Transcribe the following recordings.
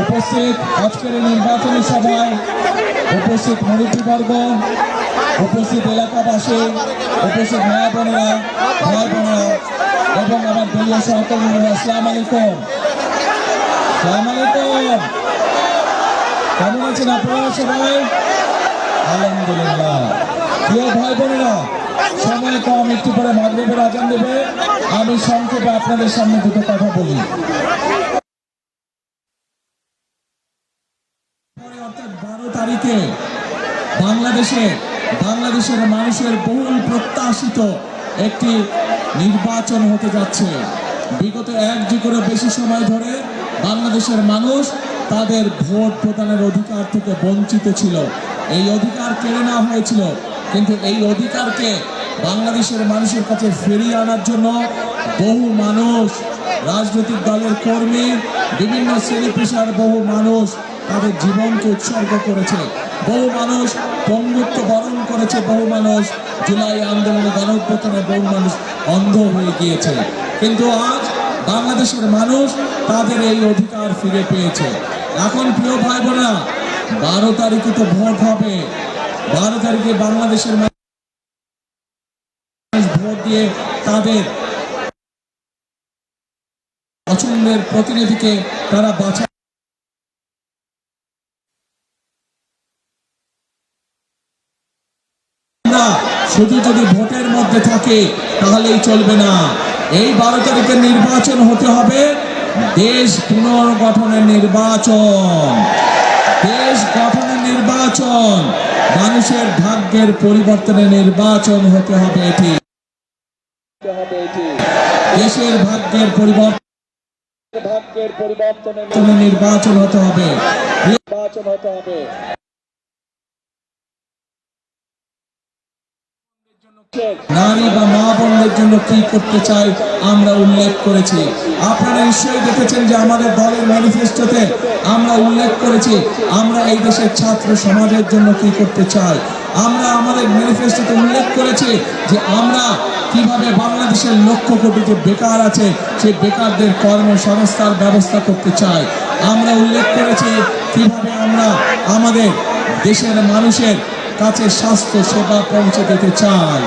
উপস্থিত আজকের নির্বাচনী সভায় উপস্থিত মুরব্বীবর্গ উপস্থিত এলাকাবাসী, উপস্থিত মা বোনেরা, ভাই বোনেরা এবং আমার দলীয় সহকর্মীরা আসসালাম আলাইকুম। আসসালাম আলাইকুম। কেমন আছেন আপনারা সবাই? আলহামদুলিল্লাহ। প্রিয় ভাই বোনেরা, সময় কম, একটু পরে মাগরিবের আজান দেবে। আমি সংক্ষেপে আপনাদের সামনে দুটো কথা বলি পরে অর্থাৎ বারো তারিখে বাংলাদেশে বাংলাদেশের মানুষের বহুল প্রত্যাশিত একটি নির্বাচন হতে যাচ্ছে। বিগত এক যুগেরও বেশি সময় ধরে বাংলাদেশের মানুষ তাদের ভোট প্রদানের অধিকার থেকে বঞ্চিত ছিল। এই অধিকার কেড়ে নেওয়া হয়েছিল। কিন্তু এই অধিকারকে বাংলাদেশের মানুষের কাছে ফিরিয়ে আনার জন্য বহু মানুষ, রাজনৈতিক দলের কর্মী, বিভিন্ন শ্রেণি পেশার বহু মানুষ তাদের জীবনকে উৎসর্গ করেছে। বহু মানুষ পঙ্গুত্ব বরণ করেছে, বহু মানুষ জুলাই আন্দোলনে গণঅভ্যুত্থানে বহু মানুষ অন্ধ হয়ে গিয়েছে। কিন্তু আজ বাংলাদেশের মানুষ তাদের এই অধিকার ফিরে পেয়েছে। এখন প্রিয় ভাই বোনেরা বারো তারিখে তো ভোট হবে। বারো তারিখে বাংলাদেশের ভোট দিয়ে তাদের পছন্দের প্রতিনিধিকে তারা বাছা না শুধু যদি ভোটের মধ্যে থাকে, তাহলেই চলবে না। এই বারো তারিখে নির্বাচন হতে হবে। দেশ পুনর্গঠনের নির্বাচন। দেশ গঠনের নির্বাচন। মানুষের ভাগ্যের পরিবর্তনের নির্বাচন হতে হবে এটি। দেশের ভাগ্যের পরিবর্তন ভাগ্যের পরিবর্তনের নির্বাচন হতে হবে। নির্বাচন হতে হবে। নারী বা মা বোনদের জন্য কি করতে চাই আমরা উল্লেখ করেছি। আপনারা নিশ্চয়ই দেখেছেন যে আমাদের দলের ম্যানিফেস্টোতে আমরা উল্লেখ করেছি আমরা এই দেশের ছাত্র সমাজের জন্য কি করতে চাই। আমরা আমাদের ম্যানিফেস্টোতে উল্লেখ করেছি যে আমরা কীভাবে বাংলাদেশের লক্ষ কোটি যে বেকার আছে, সেই বেকারদের কর্মসংস্থার ব্যবস্থা করতে চাই। আমরা উল্লেখ করেছি কীভাবে আমরা আমাদের দেশের মানুষের কাছে স্বাস্থ্য সেবা পৌঁছে দিতে চাই।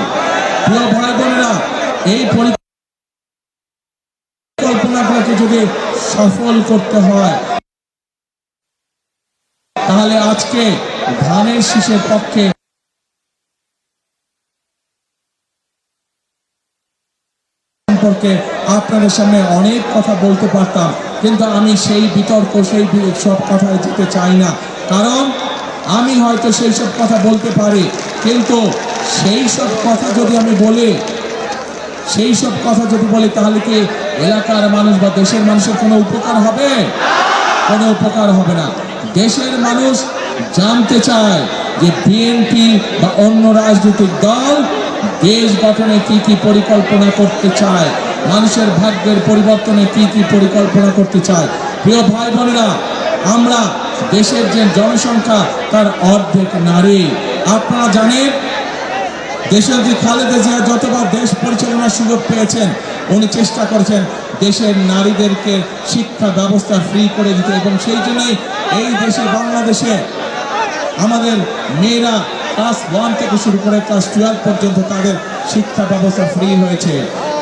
প্রিয় ভাই বোনেরা, এই পরিকল্পনাগুলোকে যদি সফল করতে হয়, তাহলে আজকে ধানের শীষের পক্ষে সম্পর্কে আপনাদের সামনে অনেক কথা বলতে পারতাম, কিন্তু আমি সেই বিতর্ক, সেই সব কথায় যেতে চাই না। কারণ আমি হয়তো সেই সব কথা বলতে পারি, কিন্তু সেই সব কথা যদি আমি বলি, সেই সব কথা যদি বলি, তাহলে কি এলাকার মানুষ বা দেশের মানুষের কোনো উপকার হবে? কোনো উপকার হবে না। দেশের মানুষ জানতে চায় যে বিএনপি বা অন্য রাজনৈতিক দল দেশ গঠনে কি কি পরিকল্পনা করতে চায়, মানুষের ভাগ্যের পরিবর্তনে কি কি পরিকল্পনা করতে চায়। প্রিয় ভাই বোনেরা, আমরা দেশের যে জনসংখ্যা, তার অর্ধেক নারী। আপনারা জানেন, দেশের যে খালেদা জিয়া যতবার দেশ পরিচালনার সুযোগ পেয়েছেন, উনি চেষ্টা করেছেন দেশের নারীদেরকে শিক্ষা ব্যবস্থা ফ্রি করে দিতে। এবং সেই জন্যই এই দেশে, বাংলাদেশে আমাদের মেয়েরা ক্লাস ওয়ান থেকে শুরু করে ক্লাস টুয়েলভ পর্যন্ত তাদের শিক্ষা ব্যবস্থা ফ্রি হয়েছে।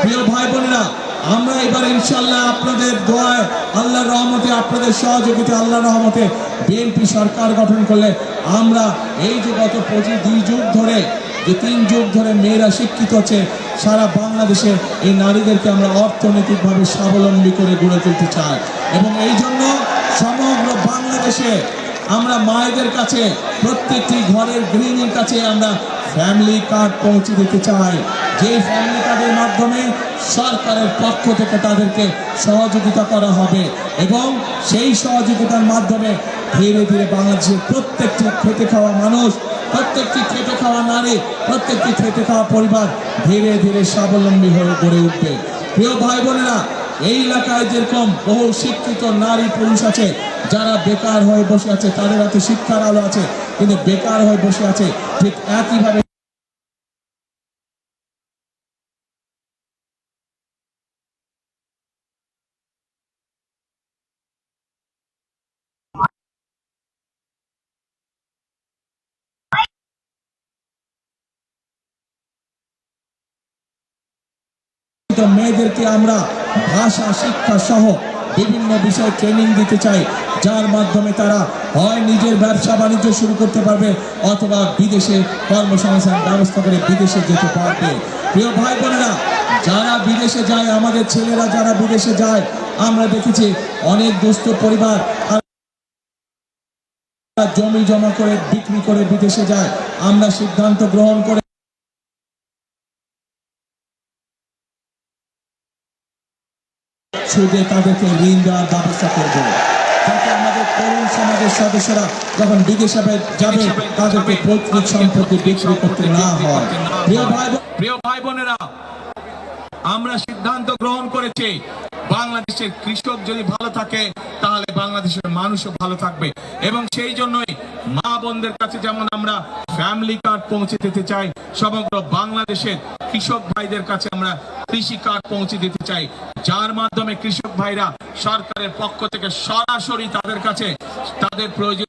প্রিয় ভাই বোনেরা, আমরা এবার ইনশাল্লাহ আপনাদের দোয়ায় আপনাদের সহযোগিতা, আল্লাহর রহমতে বিএনপি সরকার গঠন করলে আমরা এই যে গত পঁচিশ, দুই যুগ ধরে, যে তিন যুগ ধরে মেয়েরা শিক্ষিত হচ্ছে, সারা বাংলাদেশে এই নারীদেরকে আমরা অর্থনৈতিকভাবে স্বাবলম্বী করে গড়ে তুলতে চাই। এবং এই জন্য সমগ্র বাংলাদেশে আমরা মায়েদের কাছে, প্রত্যেকটি ঘরের গৃহিণীর কাছে আমরা ফ্যামিলি কার্ড পৌঁছে দিতে চাই। যে ফ্যামিলি কার্ডের মাধ্যমে সরকারের পক্ষ থেকে তাদেরকে সহযোগিতা করা হবে এবং সেই সহযোগিতার মাধ্যমে ধীরে ধীরে বাংলাদেশের প্রত্যেকটি খেটে খাওয়া মানুষ, প্রত্যেকটি খেটে খাওয়া নারী, প্রত্যেকটি খেটে খাওয়া পরিবার ধীরে ধীরে স্বাবলম্বী হয়ে গড়ে উঠবে। প্রিয় ভাই বোনেরা, এই এলাকায় যেরকম বহু শিক্ষিত নারী পুরুষ আছে, যারা বেকার হয়ে বসে আছে, তাদের হাতে শিক্ষার আলো আছে, কিন্তু বেকার হয়ে বসে আছে, ঠিক একইভাবে কিন্তু মেয়েদেরকে আমরা ভাষা, শিক্ষা সহ বিভিন্ন বিষয়ে ট্রেনিং দিতে চাই, যার মাধ্যমে তারা হয় নিজের ব্যবসা বাণিজ্য শুরু করতে পারবে অথবা বিদেশে কর্মসংস্থান ব্যবস্থা করে বিদেশে যেতে পারবে। প্রিয় ভাই বোনেরা, যারা বিদেশে যায়, আমাদের ছেলেরা যারা বিদেশে যায়, আমরা দেখেছি অনেক দুস্থ পরিবার জমি জমা করে, বিক্রি করে বিদেশে যায়। আমরা সিদ্ধান্ত গ্রহণ করে সুদে তাদেরকে ঋণ দেওয়ার ব্যবস্থা করব। যাতে সমাজের সদস্যরা যখন বিদেশে যাবে, তাদেরকে পৈতৃক সম্পত্তি বিক্রি করতে না হয়। প্রিয় ভাই প্রিয় ভাই বোনেরা আমরা সিদ্ধান্ত গ্রহণ করেছি, বাংলাদেশের কৃষক যদি ভালো থাকে, তাহলে বাংলাদেশের মানুষও ভালো থাকবে। এবং সেই জন্যই মা বোনদের কাছে যেমন আমরা ফ্যামিলি কার্ড পৌঁছে দিতে চাই, সমগ্র বাংলাদেশের কৃষক ভাইদের কাছে আমরা কৃষি কার্ড পৌঁছে দিতে চাই। যার মাধ্যমে কৃষক ভাইরা সরকারের পক্ষ থেকে সরাসরি তাদের কাছে তাদের প্রয়োজন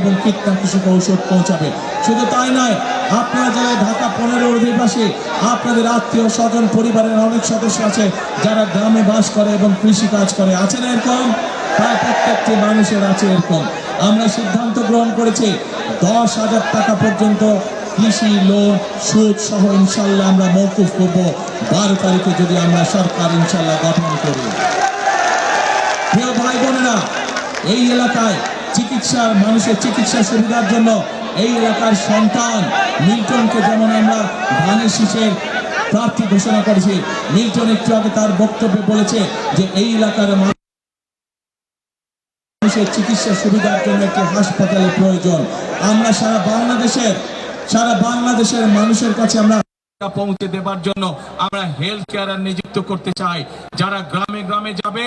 এবং কীটনাশক ঔষধ পৌঁছাবে। শুধু তাই নয়, আপনারা যারা ঢাকা পনেরো অধিবাসী, আপনাদের আত্মীয় স্বজন, পরিবারের অনেক সদস্য আছে, যারা গ্রামে বাস করে এবং কৃষি কাজ করে আছে না এরকম? প্রায় প্রত্যেকটি মানুষের আছে এরকম। আমরা সিদ্ধান্ত গ্রহণ করেছি, দশ হাজার টাকা পর্যন্ত কৃষি লোন, সুদ সহ ইনশাল্লাহ আমরা মৌকুফ করব। বারো তারিখে যদি আমরা সরকার ইনশাল্লাহ গঠন করি। প্রিয় ভাই বোনেরা এই এলাকায় চিকিৎসার মানুষের চিকিৎসা সুবিধার জন্য এই এলাকার সন্তান মিল্টনকে যেমন আমরা ধানের শীষের প্রার্থী ঘোষণা করেছি, মিল্টন একটু আগে তার বক্তব্যে বলেছে যে এই এলাকার মানুষের চিকিৎসা সুবিধার জন্য একটি হাসপাতালের প্রয়োজন। আমরা সারা বাংলাদেশের সারা বাংলাদেশের মানুষের কাছে আমরা পৌঁছে দেবার জন্য আমরা হেলথ কেয়ার নিযুক্ত করতে চাই। যারা গ্রামে গ্রামে যাবে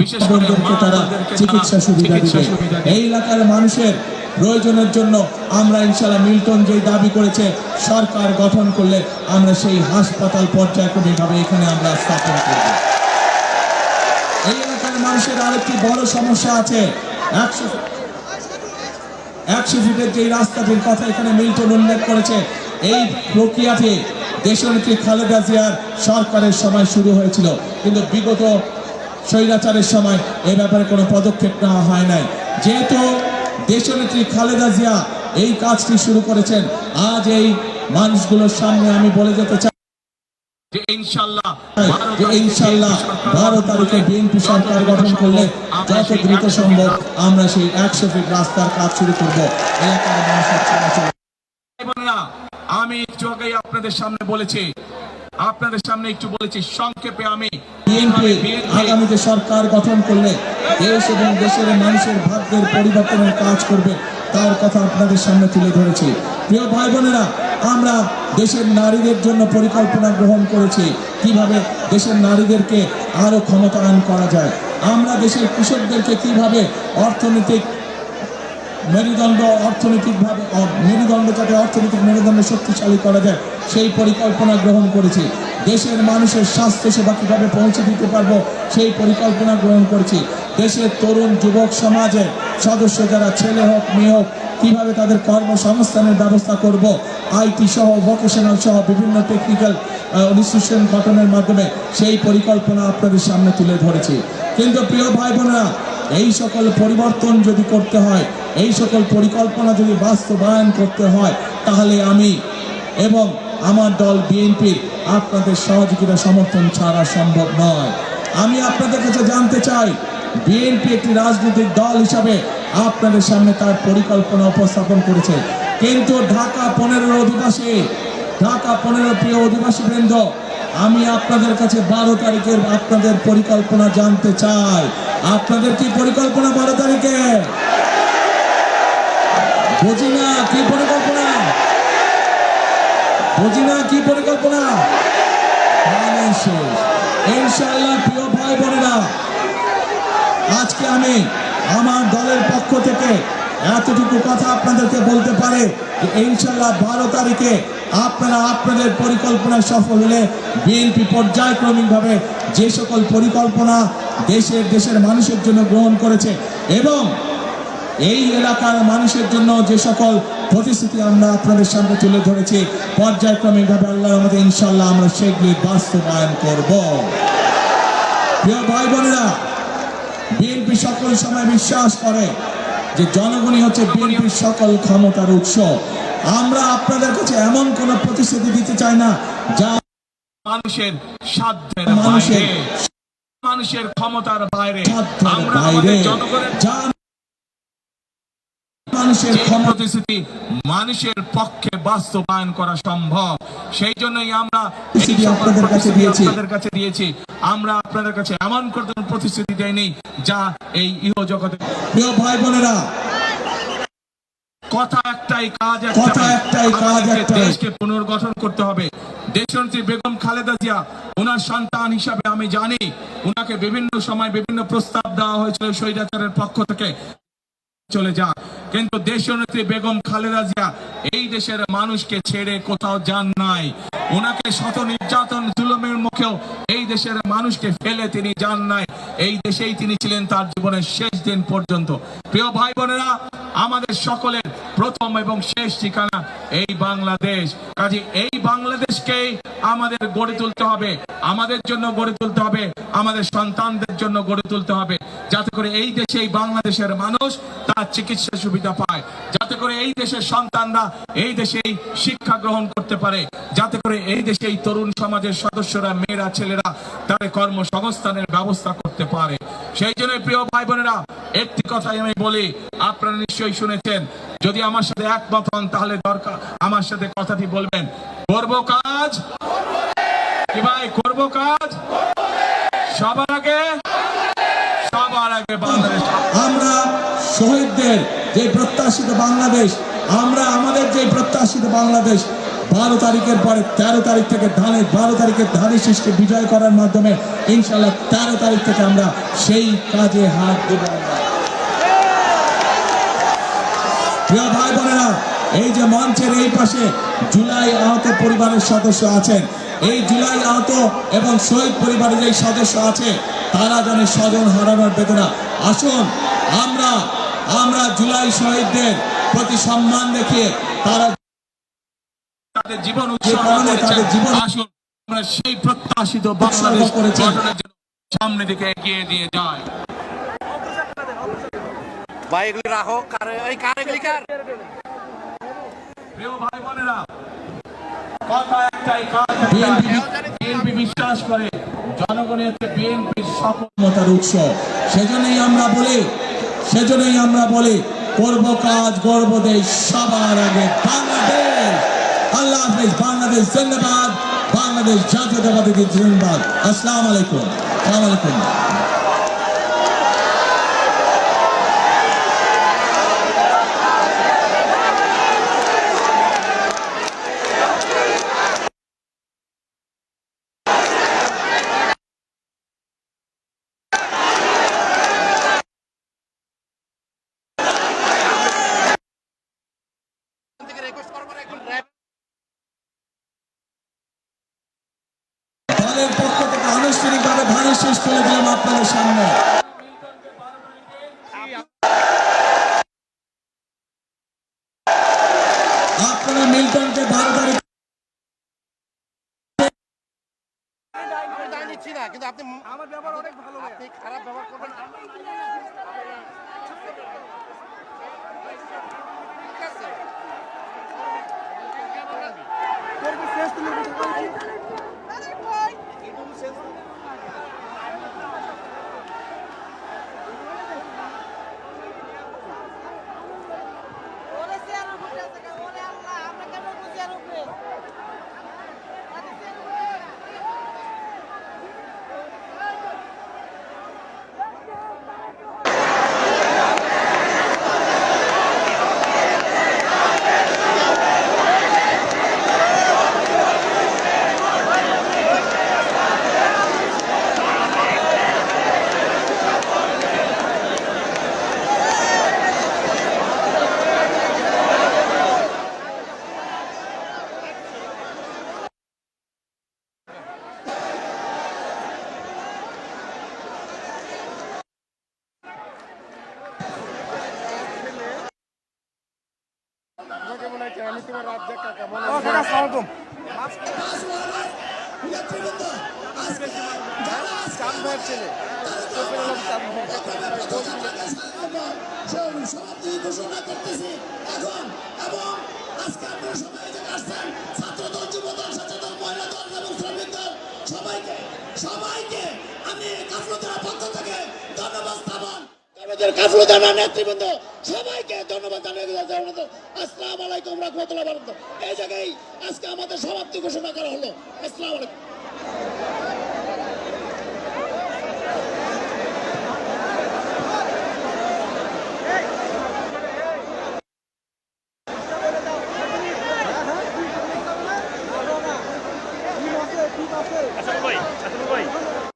বিশেষ করে তারা চিকিৎসা সুবিধা। এই এলাকার মানুষের প্রয়োজনের জন্য আমরা ইনশাল্লাহ মিল্টন যে দাবি করেছে সরকার গঠন করলে আমরা সেই হাসপাতাল পর্যায়ক্রমিকভাবে এখানে আমরা স্থাপন করব। এই এলাকার মানুষের আরেকটি বড় সমস্যা আছে। একশো একশো ফিটের যে রাস্তাটির কথা এখানে মিল্টন উল্লেখ করেছে এই প্রক্রিয়াটি দেশনেত্রী খালেদা জিয়ার সরকারের সময় শুরু হয়েছিল, কিন্তু বিগত স্বৈরাচারের সময় এ ব্যাপারে কোনো পদক্ষেপ নেওয়া হয় নাই। যেহেতু দেশনেত্রী খালেদা জিয়া এই কাজটি শুরু করেছেন, আজ এই মানুষগুলোর সামনে আমি বলে যেতে চাই আমরা সেই একশো ফিট রাস্তার কাজ শুরু করব। এলাকার মানুষের চলাচল আমি একটু আগেই আপনাদের সামনে বলেছি আপনাদের সামনে একটু বলেছি সংক্ষেপে আমি আগামীতে সরকার গঠন করলে দেশ এবং দেশের মানুষের ভাগ্যের পরিবর্তনের কাজ করবে তার কথা আপনাদের সামনে তুলে ধরেছি। প্রিয় ভাই বোনেরা আমরা দেশের নারীদের জন্য পরিকল্পনা গ্রহণ করেছি কীভাবে দেশের নারীদেরকে আরও ক্ষমতায়ন করা যায়। আমরা দেশের কৃষকদেরকে কীভাবে অর্থনৈতিক মেরুদণ্ড অর্থনৈতিকভাবে অ- মেরুদণ্ড যাতে অর্থনৈতিক মেরুদণ্ড শক্তিশালী করা যায়, সেই পরিকল্পনা গ্রহণ করেছি। দেশের মানুষের স্বাস্থ্য সেবা কীভাবে পৌঁছে দিতে পারব, সেই পরিকল্পনা গ্রহণ করেছি। দেশের তরুণ যুবক সমাজের সদস্য যারা ছেলে হোক, মেয়ে হোক, কীভাবে তাদের কর্মসংস্থানের ব্যবস্থা করব আইটি সহ ভোকেশনাল সহ, বিভিন্ন টেকনিক্যাল ইনস্টিটিউশন গঠনের মাধ্যমে সেই পরিকল্পনা আপনাদের সামনে তুলে ধরেছি। কিন্তু প্রিয় ভাই বোনেরা এই সকল পরিবর্তন যদি করতে হয়, এই সকল পরিকল্পনা যদি বাস্তবায়ন করতে হয়, তাহলে আমি এবং আমার দল বিএনপির আপনাদের সহযোগিতা সমর্থন ছাড়া সম্ভব নয়। আমি আপনাদের কাছে জানতে চাই, বিএনপি একটি রাজনৈতিক দল হিসাবে আপনাদের সামনে তার পরিকল্পনা উপস্থাপন করেছে। কিন্তু ঢাকা পনেরো অধিবাসী, ঢাকা পনেরো প্রিয় অধিবাসী বৃন্দ, আমি আপনাদের কাছে বারো তারিখের আপনাদের পরিকল্পনা জানতে চাই। আপনাদের কি পরিকল্পনা বারো তারিখে? বুঝি না কি পরিকল্পনা? বুঝি না কি পরিকল্পনা? মানে আজকে আমি আমার দলের পক্ষ থেকে এতটুকু কথা আপনাদেরকে বলতে পারে যে ইনশাল্লাহ বারো তারিখে আপনারা আপনাদের পরিকল্পনা সফল হলে বিএনপি পর্যায়ক্রমিকভাবে যে সকল পরিকল্পনা দেশের দেশের মানুষের জন্য গ্রহণ করেছে এবং এই এলাকার মানুষের জন্য যে সকল প্রতিশ্রুতি আমরা আপনাদের সামনে তুলে ধরেছি পর্যায়ক্রমিকভাবে আল্লাহর আমাদের ইনশাল্লাহ আমরা সেগুলি বাস্তবায়ন করব। প্রিয় ভাই বোনেরা বিএনপি সকল সময় বিশ্বাস করে যে জনগণই হচ্ছে বিএনপির সকল ক্ষমতার উৎস। আমরা আপনাদের কাছে এমন কোন প্রতিশ্রুতি দিতে চাই না যা মানুষের সাধ্যের মানুষের মানুষের ক্ষমতার বাইরে। আমরা আমাদের জনগণের মানুষের প্রতিশ্রুতি মানুষের পক্ষে বাস্তবায়ন করা সম্ভব। সেই জন্যই আমরা আপনাদের কাছে দিয়েছি। আপনাদের কাছে দিয়েছি। আমরা আপনাদের কাছে এমন কোনো প্রতিশ্রুতি দেয়নি যা এই ইহ জগতে প্রিয় ভাই বোনেরা কথা একটাই কাজ কথা একটাই, কাজ একটাই। দেশকে পুনর্গঠন করতে হবে। দেশনেত্রী বেগম খালেদা জিয়া ওনার সন্তান হিসাবে আমি জানি ওনাকে বিভিন্ন সময় বিভিন্ন প্রস্তাব দেওয়া হয়েছিল স্বৈরাচারের পক্ষ থেকে। চলে যা কিন্তু দেশনেত্রী বেগম খালেদা জিয়া এই দেশের মানুষকে ছেড়ে কোথাও যান নাই। ওনাকে শত নির্যাতন, জুলুমের মুখেও এই দেশের মানুষকে ফেলে তিনি যান নাই। এই দেশেই তিনি ছিলেন তার জীবনের শেষ দিন পর্যন্ত। প্রিয় ভাই বোনেরা, আমাদের সকলের প্রথম এবং শেষ ঠিকানা এই বাংলাদেশ। কাজে এই বাংলাদেশকে আমাদের গড়ে তুলতে হবে। আমাদের জন্য গড়ে তুলতে হবে। আমাদের সন্তানদের জন্য গড়ে তুলতে হবে। যাতে করে এই দেশে, এই বাংলাদেশের মানুষ তার চিকিৎসা সুবিধা পায়। যাতে করে এই দেশের সন্তানরা এই দেশেই শিক্ষা গ্রহণ করতে পারে। যাতে করে এই দেশে এই তরুণ সমাজের সদস্যরা, মেয়েরা, ছেলেরা তাদের কর্মসংস্থানের ব্যবস্থা করতে পারে। সেই জন্য প্রিয় ভাই বোনেরা একটি কথাই আমি বলি, আপনারা নিশ্চয়ই শুনেছেন, যদি আমার সাথে একমত হন, তাহলে দরকার, আমার সাথে কথাটি বলবেন, করব কাজ? কি ভাই, করব কাজ? সবার আগে সবার আগে বাংলাদেশ আমরা শহীদদের যে প্রত্যাশিত বাংলাদেশ, আমরা আমাদের যে প্রত্যাশিত বাংলাদেশ, বারো তারিখের পরে তেরো তারিখ থেকে ধানের, বারো তারিখের ধানের শীষকে বিজয় করার মাধ্যমে ইনশাল্লাহ তেরো তারিখ থেকে আমরা সেই কাজে হাত দেব। প্রিয় ভাই বোনেরা, এই যে মঞ্চের এই পাশে জুলাই আহত পরিবারের সদস্য আছেন। এই জুলাই আহত এবং শহীদ পরিবারের যে সদস্য আছে, তারা জানে স্বজন হারানোর বেদনা। আসুন, আমরা আমরা জুলাই শহীদদের প্রতি সম্মান দেখিয়ে তারা তাদের জীবন আসুন আমরা সেই প্রত্যাশিত বাংলাদেশ করেছেন। গঠনের জন্য সামনে দিকে এগিয়ে দিয়ে যায়। ভাই এগুলি রাখো কারে এই কার এগুলি কার? প্রিয় ভাই বোনেরা কথা একটাই কাজ বিএনপি বিশ্বাস করে জনগণের হচ্ছে বিএনপির উৎস। সেজন্যই আমরা বলি সেজন্যই আমরা বলি, করব কাজ, গর্ব দেশ সবার আগে বাংলাদেশ। আল্লাহ হাফিজ, বাংলাদেশ জিন্দাবাদ, বাংলাদেশ জাতীয়তাবাদী জিন্দাবাদ। আসসালামু আলাইকুম। আসসালামু। আলাইকুম থেকে রিকোয়েস্ট করব না, একটু rap দলের পক্ষ থেকে আনুষ্ঠানিকভাবে ধানের শেষ তুলে দিলাম আপনাদের সামনে আপনারা মিল্টনকে বারো তারিখ আমি দায় নিচ্ছি না কিন্তু আপনি আমার ব্যবহার অনেক ভালো আপনি খারাপ ব্যবহার করবেন। ঠিক আছে ওরে চেয়ারের উপরে আছে কেন? ওরে আল্লাহ, আমরা কেন উঠবো চেয়ারের উপরে? আরে চেয়ারের উপরে। আসসালামু আলাইকুম নেতৃবৃন্দ আজকে যারা চাঁদ ভাইয়ের ছেলে শফির আলম চাঁদ ভাই সমাপ্তি ঘোষণা করতেছি এখন এবং আজকে আপনারা সবাই এখানে আসছেন ছাত্র দল যুব দল সচেতন মহিলা দল এবং শ্রমিক দল সবাইকে সবাইকে আমি কাফলতার পক্ষ থেকে ধন্যবাদ স্থাপন আমাদের কাফলতানা নেতৃবৃন্দ, সবাইকে ধন্যবাদ আসসালাম আসসালামু আলাইকুম রহমতুল্লাহ এই জায়গায় আজকে আমাদের সমাপ্তি ঘোষণা করা হলো। আসসালাম আলাইকুম।